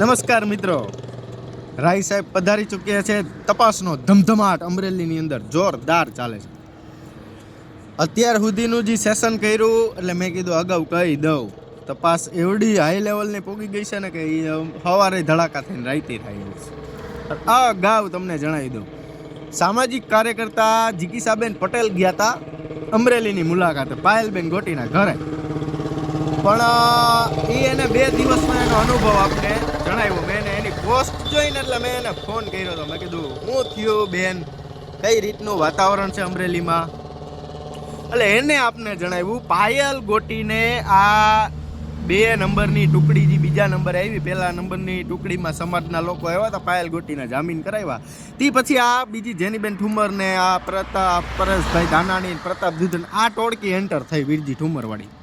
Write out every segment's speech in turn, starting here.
નમસ્કાર મિત્રો. રાય સાહેબ પધારી ચૂક્યા છે. તપાસનો ધમધમાટ અમરેલીની અંદર જોરદાર ચાલે છે. અત્યાર સુધીનું જે સેશન કર્યું, એટલે મેં કીધું અગાઉ કહી દઉં. તપાસ એવડી હાઈ લેવલની પૂગી ગઈ છે ને કે એ સવારે ધડાકા થઈને રાઈતી થાય છે. આ અગાઉ તમને જણાવી દઉં. સામાજિક કાર્યકર્તા જીગીસાબેન પટેલ ગયા હતા અમરેલીની મુલાકાતે પાયલબેન ગોટીના ઘરે. પણ એ એને બે દિવસનો એનો અનુભવ આપણે જણાવ્યો, મેં એની પોસ્ટ જોઈને એટલે મેં એને ફોન કર્યો હતો મેં કીધું, હું થયું બેન? કઈ રીતનું વાતાવરણ છે અમરેલીમાં? એટલે એને આપને જણાવ્યું, પાયલ ગોટીને આ બે નંબરની ટુકડી જે બીજા નંબરે આવી પહેલા નંબરની ટુકડીમાં સમાજના લોકો આવ્યા હતા, પાયલ ગોટીને જામીન કરાવ્યા. તે પછી આ બીજી જેનીબેન ઠુમર ને આ પ્રતાપ, પરેશભાઈ દાનાણી પ્રતાપ દુધન આ ટોળકી એન્ટર થઈ વીરજી ઠુમરવાળી.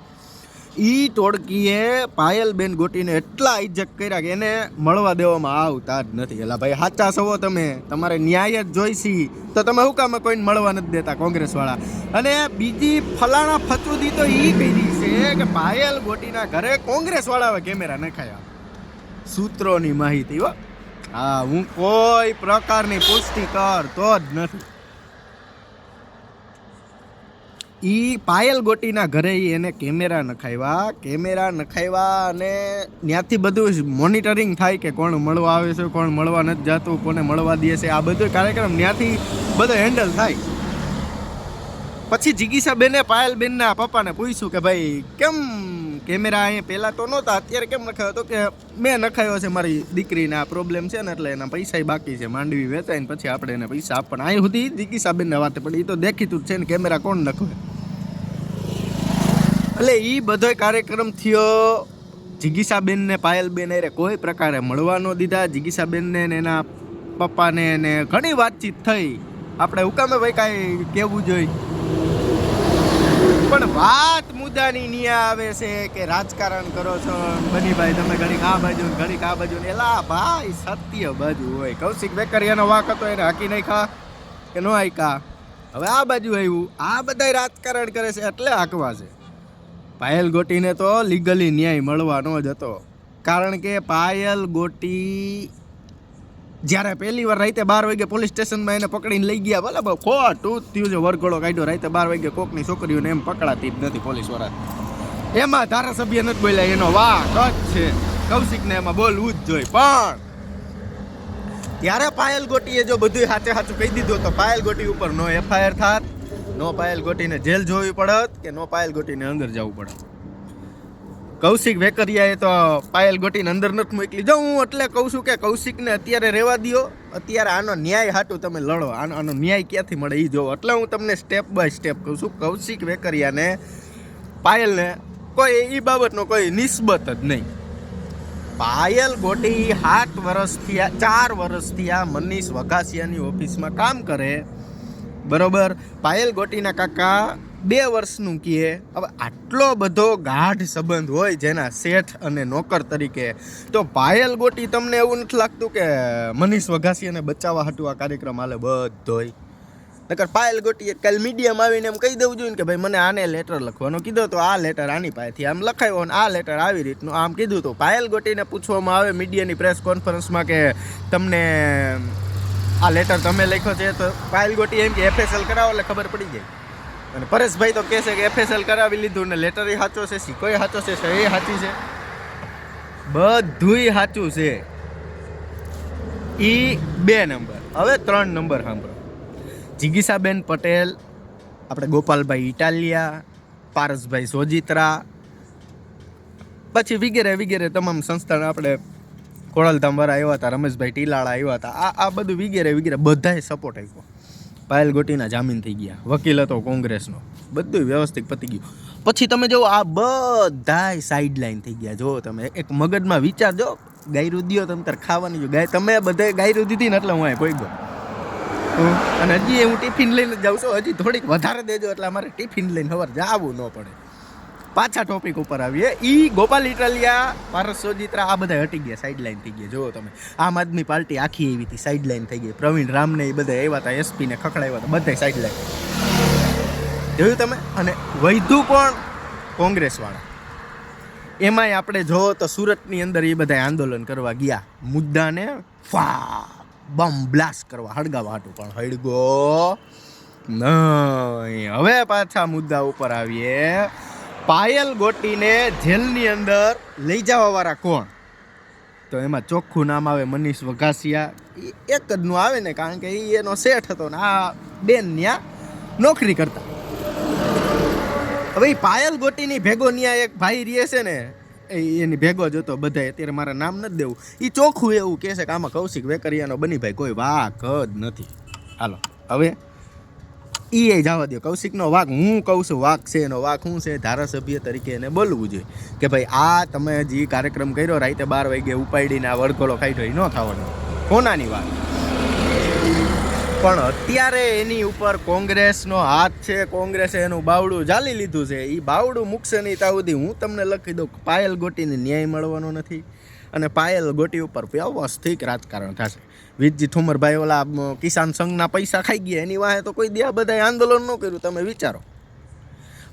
ઈ ટોળકીએ પાયલબેન ગોટીને એટલા ઇજ્જત કર્યા કે એને મળવા દેવામાં આવતા જ નથી. એલા ભાઈ, સાચા સવો તમે? તમારે ન્યાય જ જોઈશી. તો તમે શું કામ કોઈને મળવા નથી દેતા કોંગ્રેસવાળા? અને બીજી ફલાણા ફચુદી તો એ કહી છે કે પાયલ ગોટીના ઘરે કોંગ્રેસવાળા કેમેરા નખાયા. સૂત્રોની માહિતી હો. હા, હું કોઈ પ્રકારની પુષ્ટિ કર તો જ નથી. ઈ પાયલ ગોટીના ઘરે એને કેમેરા નખાવ્યા કેમેરા નખાવ્યા અને ત્યાંથી બધું મોનિટરિંગ થાય કે કોણ મળવા આવે છે, કોણ મળવા નથી જતું, કોને મળવા દે છે, આ બધો કાર્યક્રમ ત્યાંથી બધો હેન્ડલ થાય. પછી જીગીસાબેને પાયલબેનના પપ્પાને પૂછ્યું કે ભાઈ, કેમ કેમેરા અહીંયા પહેલાં તો નહોતા, અત્યારે કેમ નખાયો? તો કે મેં નખાયો છે મારી દીકરીને, આ પ્રોબ્લેમ છે ને, એટલે એના પૈસા બાકી છે, માંડવી વેચાય ને પછી આપણે એને પૈસા આપવાના. અહીં સુધી જીગીસાબેનને વાતે પણ એ તો દેખીતું જ છે ને, કેમેરા કોણ નખવે? એટલે એ બધોય કાર્યક્રમ થયો. જીગીસાબેનને પાયલબેન અરે કોઈ પ્રકારે મળવા ન દીધા. જીગીસાબેનને ને એના પપ્પાને ને ઘણી વાતચીત થઈ. આપણે હુકામે ભાઈ કાંઈ કહેવું જોઈએ પણ વાત મુદ્દાની નિયા આવે છે કે રાજકારણ કરો છો. બનીભાઈ, તમે ઘડીક આ બાજુ ને ઘડીક આ બાજુ ને એલા ભાઈ સત્ય બાજુ હોય. કૌશિક વેકરિયાનો વાક હતો એને હાકી નહીં ખા કે નો હાઈકા હવે આ બાજુ આવ્યું. આ બધાય રાજકારણ કરે છે એટલે હાંકવા છે. પાયલ ગોટીને તો લીગલી ન્યાય મળવાનો જ હતો. કારણ કે પાયલ ગોટી જ્યારે પહેલી વાર રાતે બાર વાગે પોલીસ સ્ટેશનમાં એને પકડીને લઈ ગયા, ભલે ખોટું થયું છે, વરઘોડો કાઢ્યો, રાતે બાર વાગે કોકની છોકરીઓને એમ પકડાતી જ નથી પોલીસવાળા એમાં ધારાસભ્ય નથી બોલ્યા, એનો વાક જ છે. કૌશિકને એમાં બોલવું જ જોઈએ, પણ ત્યારે પાયલ ગોટીએ જો બધું સાચે સાચું કહી દીધું, તો પાયલ ગોટી ઉપર નો એફઆઈઆર થાત. નો પાયલ ગોટીને જેલ જોવી પડત કે નો પાયલ ગોટીને અંદર જવું પડત? કૌશિક વેકરિયાએ તો પાયલ ગોટીને અંદર નથી મોકલી. જો હું એટલે કહું છું કે કૌશિકને અત્યારે રહેવા દો અત્યારે આનો ન્યાય હાટું તમે લડો. આનો આનો ન્યાય ક્યાંથી મળે એ જોવો. એટલે હું તમને સ્ટેપ બાય સ્ટેપ કહું છું, કૌશિક વેકરિયાને પાયલને કોઈ એ બાબતનો કોઈ નિસ્બત જ નહીં. પાયલ ગોટી સાત વર્ષથી આ ચાર વર્ષથી આ મનીષ વઘાસિયાની ઓફિસમાં કામ કરે. બરોબર? પાયલ ગોટીના કાકા બે વર્ષનું કહે, હવે આટલો બધો ગાઢ સંબંધ હોય જેના શેઠ અને નોકર તરીકે. તો પાયલ ગોટી તમને એવું નથી લાગતું કે મનીષ વઘાસિયાને બચાવવા હતું આ કાર્યક્રમ હાલે બધોય? નકર પાયલ ગોટીએ કાલ મીડિયામાં આવીને એમ કહી દેવું જોઈએ કે, ભાઈ, મને આને લેટર લખવાનો કીધો તો આ લેટર આની પાસેથી આમ લખાયો ને આ લેટર આવી રીતનું આમ કીધું. તો પાયલ ગોટીને પૂછવામાં આવે મીડિયાની પ્રેસ કોન્ફરન્સમાં કે, તમને આ લેટર તમે લખ્યો છે તો પાયલ ગોટી એમ કે એફએસએલ કરાવો એટલે ખબર પડી જાય. અને પરેશભાઈ તો કહે છે કે એફએસએલ કરાવી લીધું ને લેટર એ સાચો છે સિક્કોય સાચો છે, સહી સાચી છે. બધુંય સાચું છે. ઈ બે નંબર. હવે ત્રણ નંબર સાંભળો. જિગીસાબેન પટેલ, આપણે ગોપાલભાઈ ઇટાલિયા, પારસભાઈ સોજિત્રા, પછી વગેરે વગેરે તમામ સંસ્થાના આપણે ખોડલધામવાળા આવ્યા હતા રમેશભાઈ ટીલાળા આવ્યા હતા આ આ બધું વગેરે વગેરે બધાએ સપોર્ટ આપ્યો. પાયલ ગોટીના જામીન થઈ ગયા. વકીલ હતો કોંગ્રેસનો. બધું વ્યવસ્થિત પતી ગયું. પછી તમે જો આ બધાય સાઈડ થઈ ગયા. જો તમે, એક મગજમાં વિચાર જો ગાય દ્યો તમે તાર ખાવાની જો. ગાય, તમે બધે ગાયરું દીધી ને એટલે હું કોઈ ગયો અને હજી હું ટિફિન લઈને જાઉં છું. હજી થોડીક વધારે દેજો એટલે અમારે ટિફિન લઈને સવાર જાવું ન પડે. પાછા ટોપિક ઉપર આવીએ. ઈ ગોપાલ ઇટાલિયા પારસ સોજિત્રા આ બધા હટી ગયા સાઈડ લાઈન થઈ ગયા. જુઓ તમે. આમ આદમી પાર્ટી આખી એવી હતી સાઈડ લાઈન થઈ ગઈ. પ્રવીણ રામને એ બધા આવ્યા હતા એસપીને ખખડાવ્યા હતા બધા સાઈડ લાઈન જોયું તમે? અને વૈધુ પણ કોંગ્રેસવાળા. એમાંય આપણે જો તો સુરતની અંદર એ બધા આંદોલન કરવા ગયા. મુદ્દાને ફા, બમ બ્લાસ્ટ કરવા. હળગાવા હતું પણ હળગો નહીં. હવે પાછા મુદ્દા ઉપર આવીએ. પાયલ ગોટીને જેલની અંદર લઈ જવાવાળા કોણ? તો એમાં ચોખ્ખું નામ આવે મનીષ વઘાસિયા. એક જ નું આવે ને, કારણ કે એ એનો શેઠ હતો ને, આ બેન ત્યાં નોકરી કરતા. હવે પાયલ ગોટીની ભેગો ન્યા એક ભાઈ રહે છે ને એની ભેગો જ હતો બધાય, અત્યારે મારા નામ નથી દેવું. એ ચોખ્ખું એવું કહે છે કે આમાં કૌશિક વેકરિયાનો બની ભાઈ કોઈ વાક જ નથી. હાલો, હવે એ જવા દો કૌશિકનો વાક, હું કહું છું, વાક છે એનો વાક શું છે ધારાસભ્ય તરીકે એને બોલવું જોઈએ. કે ભાઈ, આ તમે જે કાર્યક્રમ કર્યો, રાતે બાર વાગે ઉપાડીને આ વડકોલો ખાઈ ન થવાનો કોનાની વાત? પણ અત્યારે એની ઉપર કોંગ્રેસનો હાથ છે, કોંગ્રેસે એનું બાવડું જાલી લીધું છે. એ બાવડું મૂકશે નહીં ત્યાં સુધી હું તમને લખી દઉં પાયલ ગોટીને ન્યાય મળવાનો નથી. અને પાયલ ગોટી ઉપર વ્યવસ્થિત રાજકારણ થશે. વિજજી ઠુમરભાઈ ઓલા કિસાન સંઘના પૈસા ખાઈ ગયા, એની વાહે તો કોઈ દે બધાએ આંદોલન ન કર્યું, તમે વિચારો.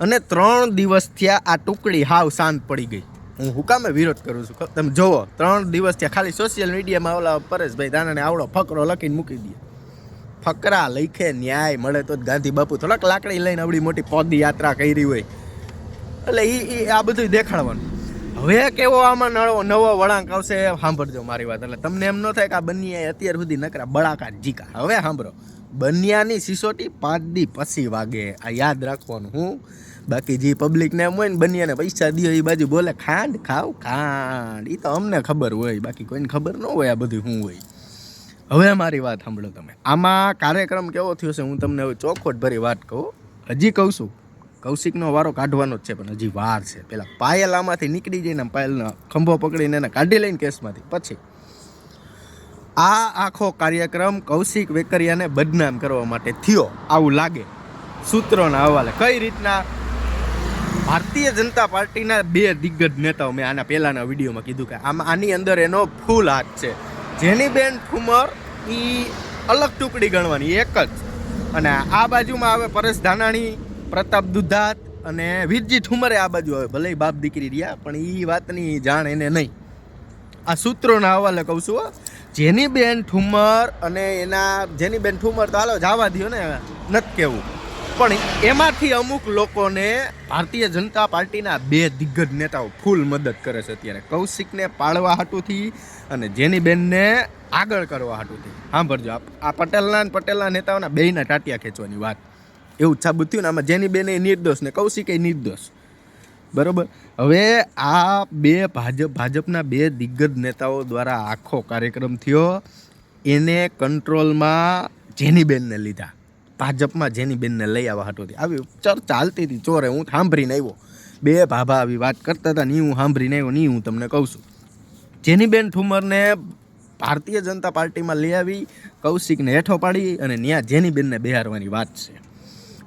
અને ત્રણ દિવસ થયા આ ટુકડી હાવ શાંત પડી ગઈ. હું હુકામે વિરોધ કરું છું. તમે જુઓ, ત્રણ દિવસ થયા ખાલી સોશિયલ મીડિયામાં ઓલા પરેશભાઈ દાનાને આવડો ફકરો લખીને મૂકી દે. ફકરા લખે, ન્યાય મળે તો જ ગાંધી બાપુ થોડાક લાકડી લઈને આવડી મોટી પદયાત્રા કરી હોય. એટલે એ આ બધું દેખાડવાનું. હવે કેવો આમાં નવો નવો વળાંક આવશે સાંભળજો મારી વાત. એટલે તમને એમ ન થાય કે આ બનિયાએ અત્યાર સુધી નકરા બળાકા જીકા. હવે સાંભળો. બનિયાની સિસોટી પાંચ દી પછી વાગે. આ યાદ રાખવાનું હું. બાકી જે પબ્લિકને એમ હોય ને બનિયાને પૈસા દો એ બાજુ બોલે, ખાંડ ખાવ, ખાંડ. એ તો અમને ખબર હોય. બાકી કોઈને ખબર ન હોય આ બધું શું હોય. હવે મારી વાત સાંભળો તમે. આમાં કાર્યક્રમ કેવો થયો છે હું તમને હવે ચોખવટ ભરી વાત કહું. હજી કહું છું. કૌશિકનો વારો કાઢવાનો જ છે, પણ હજી વાર છે. પેલા પાયલ આમાંથી નીકળી જઈને પાયલનો ખંભો પકડીને એને કાઢી લઈને કેસમાંથી. પછી આ આખો કાર્યક્રમ કૌશિક વેકરિયાને બદનામ કરવા માટે થયો. આવું લાગે. સૂત્રોના હવાલે કઈ રીતના ભારતીય જનતા પાર્ટીના બે દિગ્ગજ નેતાઓ મેં આના પહેલાના વિડીયોમાં કીધું કે આમાં આની અંદર એનો ફૂલ હાથ છે. જેની બેન ઠુમર એ અલગ ટુકડી ગણવાની, એક જ. અને આ બાજુમાં હવે પરેશ ધાનાણી પ્રતાપ દુધાત અને વીરજી ઠુમરે આ બાજુ આવે. ભલે બાપ દીકરી રહ્યા, પણ એ વાતની જાણ એને નહીં. આ સૂત્રોના હવાલે કહું છું જેની બેન ઠુમર અને એના, જેની બેન ઠુમર તો હાલો જવા દો ને નથી કેવું. પણ એમાંથી અમુક લોકોને ભારતીય જનતા પાર્ટીના બે દિગ્ગજ નેતાઓ ફૂલ મદદ કરે છે અત્યારે. કૌશિકને પાળવા હાટુથી અને જેની બેનને આગળ કરવા હાટુથી. સાંભળજો, આ પટેલના પટેલના નેતાઓના બેયના ટાટિયા ખેંચવાની વાત. એવું સાબુત થયું ને આમાં જેની બેન એ નિર્દોષ ને કૌશિક એ નિર્દોષ. બરાબર? હવે આ બે ભાજપ, ભાજપના બે દિગ્ગજ નેતાઓ દ્વારા આખો કાર્યક્રમ થયો. એને કંટ્રોલમાં જેની બેનને લીધા. ભાજપમાં જેની બેનને લઈ આવવા હતી આવી ચર્ચા ચાલતી હતી, ચોરે હું સાંભળીને આવ્યો. બે ભાભા આવી વાત કરતા હતા નહીં હું સાંભળીને આવ્યો નહીં હું તમને કહું છું. જેનીબેન ઠુમરને ભારતીય જનતા પાર્ટીમાં લઈ આવી, કૌશિકને હેઠો પાડી અને ત્યાં જેનીબેનને બેહારવાની વાત છે.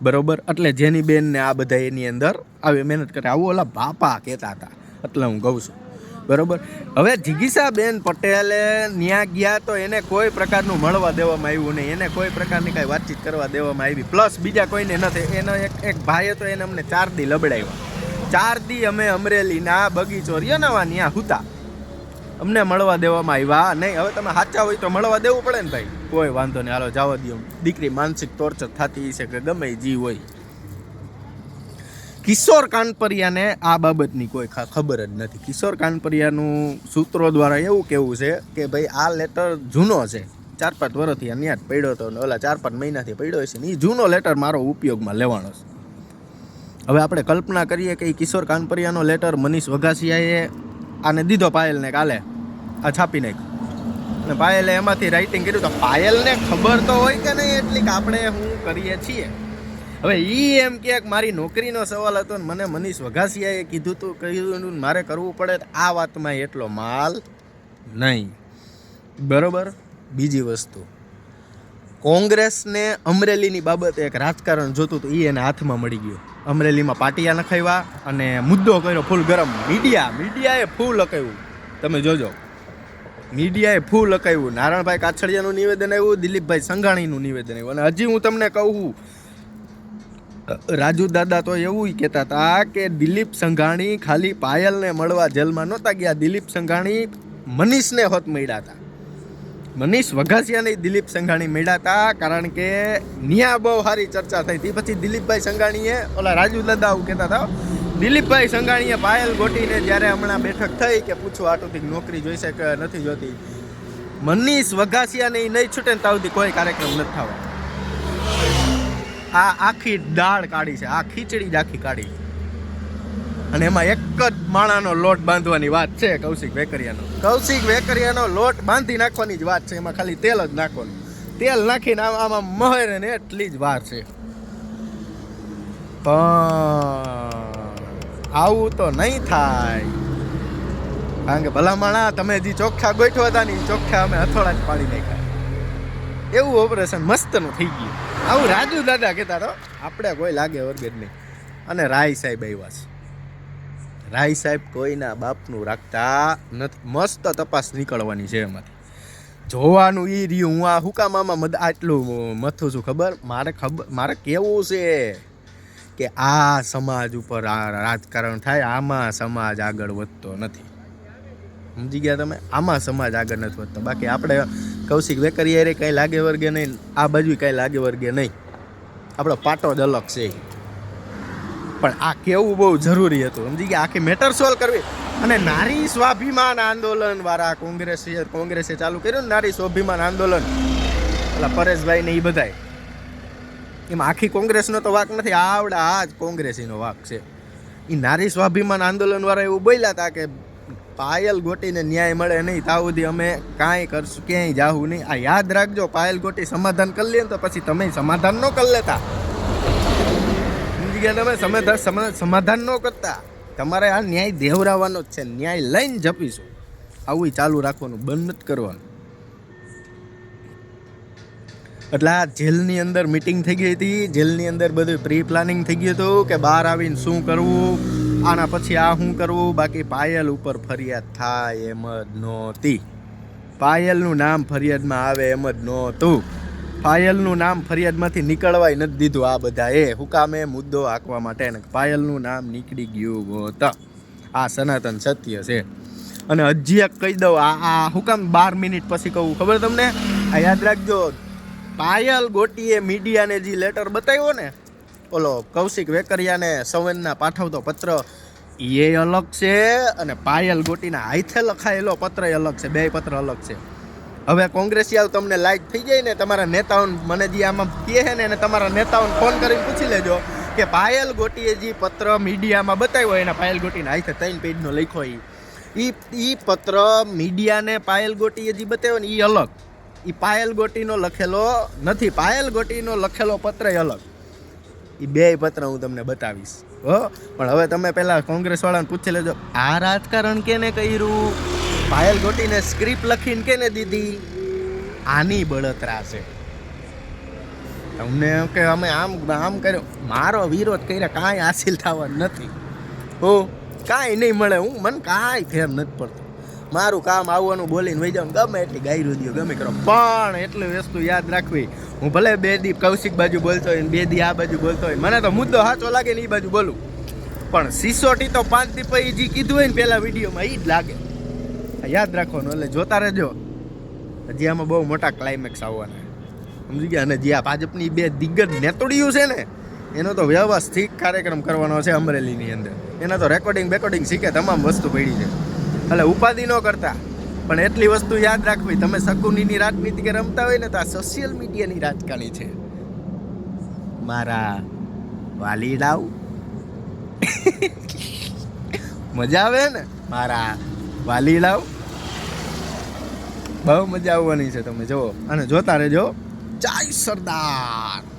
બરોબર? એટલે જેની બેનને આ બધા એની અંદર આવી મહેનત કરે, આવું ઓલા બાપા કહેતા હતા. એટલે હું કહું છું. બરોબર? હવે જિગીસાબેન પટેલે ન્યા ગયા તો એને કોઈ પ્રકારનું મળવા દેવામાં આવ્યું નહીં. એને કોઈ પ્રકારની કાંઈ વાતચીત કરવા દેવામાં આવી. પ્લસ બીજા કોઈને નથી. એનો એક એક ભાઈ હતો એને અમને ચાર દી લબડાવ્યા ચાર દી અમે અમરેલીના બગીચો રહ્યો ને ન્યા હુતા. અમને મળવા દેવામાં આવ્યા. નહીં, હવે તમે સાચા હોય તો મળવા દેવું પડે ને ભાઈ. કોઈ વાંધો નહીં, હાલો જવા દો દીકરી માનસિક ટોર્ચર થતી છે કે ગમે જી હોય. કિશોર કાનપરિયાને આ બાબતની કોઈ ખબર જ નથી. કિશોર કાનપરિયાનું સૂત્રો દ્વારા એવું કેવું છે કે ભાઈ, આ લેટર જૂનો છે. ચાર પાંચ વર્ષથી અહીંયા જ પડ્યો હતો ઓલા ચાર પાંચ મહિનાથી પડ્યો છે ને એ જૂનો લેટર મારો ઉપયોગમાં લેવાનો છે. હવે આપણે કલ્પના કરીએ કે એ કિશોર કાનપરિયાનો લેટર મનીષ વઘાસિયાએ આને દીધો પાયલને કાલે. આ છાપી નાખ્યો અને પાયલે એમાંથી રાઇટિંગ કર્યું તો પાયલને ખબર તો હોય કે નહીં એટલી કે આપણે શું કરીએ છીએ. હવે ઈ એમ કે મારી નોકરીનો સવાલ હતો ને મને મનીષ વઘાસિયાએ કીધું તું કહ્યું ને મારે કરવું પડે આ વાતમાં એટલો માલ નહીં. બરોબર? બીજી વસ્તુ. કોંગ્રેસને અમરેલીની બાબતે એક રાજકારણ જોતું હતું એ એને હાથમાં મળી ગયું. અમરેલીમાં પાટિયા નખાવ્યા અને મુદ્દો કર્યો ફૂલ ગરમ. મીડિયા, મીડિયાએ ફૂલ લખાવ્યું તમે જોજો. મીડિયાએ ફૂલ લખાવ્યું નારાયણભાઈ કાછડિયાનું નિવેદન આવ્યું, દિલીપભાઈ સંઘાણીનું નિવેદન આવ્યું. અને હજી હું તમને કહું રાજુ દાદા તો એવું કહેતા હતા કે દિલીપ સંઘાણી ખાલી પાયલને મળવા જેલમાં નહોતા ગયા. દિલીપ સંઘાણી મનીષને હોત મળ્યા હતા. મનીષ વઘાસિયાને દિલીપ સંઘાણી મળ્યા હતા કારણ કે ન્યા બહુ સારી ચર્ચા થઈ. હતી પછી દિલીપભાઈ સંઘાણીએ ઓલા રાજુ દાદા એવું કહેતા હતા દિલીપભાઈ સંઘાણીએ પાયલ ગોટીને જ્યારે હમણાં બેઠક થઈ કે પૂછો આટુથી નોકરી જોઈશે કે નથી જોતી, મનીષ વઘાસિયાને એ નહીં છૂટે ને તાવથી કોઈ કાર્યક્રમ નથી થવા આ આખી દાળ કાઢી છે, આ ખીચડી જ આખી કાઢી અને એમાં એક જ માણાનો લોટ બાંધવાની વાત છે કૌશિક વેકરિયાનો. કૌશિક વેકરિયાનો લોટ બાંધી નાખવાની જ વાત છે, એમાં ખાલી તેલ જ નાખવાનું. તેલ નાખીને આમાં આમાં મહેરને એટલી જ વાર છે. પણ આવું તો નહીં થાય. કારણ કે ભલામણા, તમે જે ચોખ્ખા ગોઠવા હતા ને એ ચોખ્ખા અમે હથોડા જ પાડી નાખ્યા. એવું ઓપરેશન મસ્તનું થઈ ગયું. આવું રાજુ દાદા કહેતા તો આપણે કોઈ લાગે વર્ગેજ નહીં. અને રાય સાહેબ આવ્યા છે. રાય સાહેબ કોઈના બાપનું રાખતા નથી. મસ્ત તપાસ નીકળવાની છે એમાંથી. જોવાનું એ રહ્યું. હું આ હુકામામાં આટલું મથું છું. ખબર? મારે ખબર મારે કેવું છે? કે આ સમાજ ઉપર આ રાજકારણ થાય, આમાં સમાજ આગળ વધતો નથી. સમજી ગયા તમે? આમાં સમાજ આગળ નથી વધતો. બાકી આપણે કૌશિક વેકરી અરે કાંઈ લાગે વર્ગે નહીં, આ બાજુ કાંઈ લાગે વર્ગે નહીં. આપણો પાટો જ અલગ છે. પણ આ કેવું બહુ જરૂરી હતું. સમજી ગયા? આખી મેટર સોલ્વ કરવી. અને નારી સ્વાભિમાન આંદોલન વાળા કોંગ્રેસ, કોંગ્રેસે ચાલુ કર્યું નારી સ્વાભિમાન આંદોલન. પેલા પરેશભાઈ ને એ બધાય. એમાં આખી કોંગ્રેસનો તો વાક નથી, આવડા આ જ કોંગ્રેસીનો વાક છે. એ નારી સ્વાભિમાન આંદોલન વાળા એવું બોલ્યા હતા કે પાયલ ગોટીને ન્યાય મળે નહીં ત્યાં સુધી અમે કાંઈ કરશું, ક્યાંય જાવું નહીં. આ યાદ રાખજો, પાયલ ગોટી સમાધાન કરી લે તો પછી તમે સમાધાન ન કરી લેતા. સમજી ગયા તમે સમાધાન ન કરતા. તમારે આ ન્યાય દેવરાવાનો જ છે, ન્યાય લઈને જપીશું. આવું ચાલુ રાખવાનું, બંધ નથી કરવાનું. એટલે આ જેલની અંદર મિટિંગ થઈ ગઈ હતી. જેલની અંદર બધું પ્રી પ્લાનિંગ થઈ ગયું હતું કે બહાર આવીને શું કરવું, આના પછી આ શું કરવું, બાકી પાયલ ઉપર ફરિયાદ થાય એમ જ નહોતી. પાયલનું નામ ફરિયાદમાં આવે એમ જ નહોતું. પાયલનું નામ ફરિયાદમાંથી નીકળવાય નથી દીધું આ બધા એ હુકામે મુદ્દો હાંકવા માટે પાયલનું નામ નીકળી ગયું હોત. આ સનાતન સત્ય છે. અને હજી એક કહી દઉં, આ આ હુકામ બાર મિનિટ પછી કહું, ખબર તમને? આ યાદ રાખજો પાયલ ગોટીએ મીડિયાને જે લેટર બતાવ્યો ને, ઓલો કૌશિક વેકરિયાને સંવેદના પાઠવતો પત્ર એ અલગ છે અને પાયલ ગોટીના હાથે લખાયેલો પત્ર અલગ છે, બે પત્ર અલગ છે. હવે કોંગ્રેસિયાઓ તમને લાઈક થઈ જાય ને, તમારા નેતાઓને મને જે આમાં કહે છે ને, એને તમારા નેતાઓને ફોન કરીને પૂછી લેજો કે પાયલ ગોટીએ જે પત્ર મીડિયામાં બતાવ્યો, એના પાયલ ગોટીના હાથે ત્રણ પેજનો લખ્યો એ એ પત્ર મીડિયાને પાયલ ગોટીએ જે બતાવ્યો ને એ અલગ. એ પાયલ ગોટીનો લખેલો નથી. પાયલ ગોટીનો લખેલો પત્ર અલગ. એ બે પત્ર હું તમને બતાવીશ. હો? પણ હવે તમે પહેલાં કોંગ્રેસવાળાને પૂછી લેજો. આ રાજકારણ કેને કર્યું? પાયલ ગોટીને સ્ક્રિપ્ટ લખીને કેને દીધી? આની બળતરા છે. તમને કે અમે આમ આમ કર્યો. મારો વિરોધ કર્યા, કાંઈ હાસિલ થવાનું નથી. હો? કાંઈ નહીં મળે. હું, મને કાંઈ ફેર નથી પડતો. મારું કામ આવવાનું બોલીને વહી જાઉં. ગમે એટલી ગાયરું દો ગમે કરો પણ એટલી વસ્તુ યાદ રાખવી. હું ભલે બે દી કૌશિક બાજુ બોલતો હોય બે દી આ બાજુ બોલતો હોય, મને તો મુદ્દો સાચો લાગે ને એ બાજુ બોલું. પણ સિસોટી તો પાંચ દી પછી જે કીધું હોય ને પહેલા વિડીયોમાં એ જ લાગે. યાદ રાખવાનું, એટલે જોતા રહેજો. હજી આમાં બહુ મોટા ક્લાઇમેક્સ આવવાના. સમજી ગયા? અને જે આ ભાજપની બે દિગ્ગજ નેતોડીઓ છે ને, એનો તો વ્યવસ્થિત કાર્યક્રમ કરવાનો છે અમરેલીની અંદર. એના તો રેકોર્ડિંગ બેકોર્ડિંગ શીખે, તમામ વસ્તુ પડી છે. એટલે ઉપાધિ ન કરતા. પણ એટલી વસ્તુ યાદ રાખવી, તમે શકુનીની રાજનીતિ કે રમતા હોય ને તો આ સોશિયલ મીડિયાની રાજકારણી છે. મારા વાલીડાવ. મજા આવે ને? મારા વાલીડાવ. બહુ મજા આવવાની છે તમે જુઓ. અને જોતા રહેજો. જય સરદાર.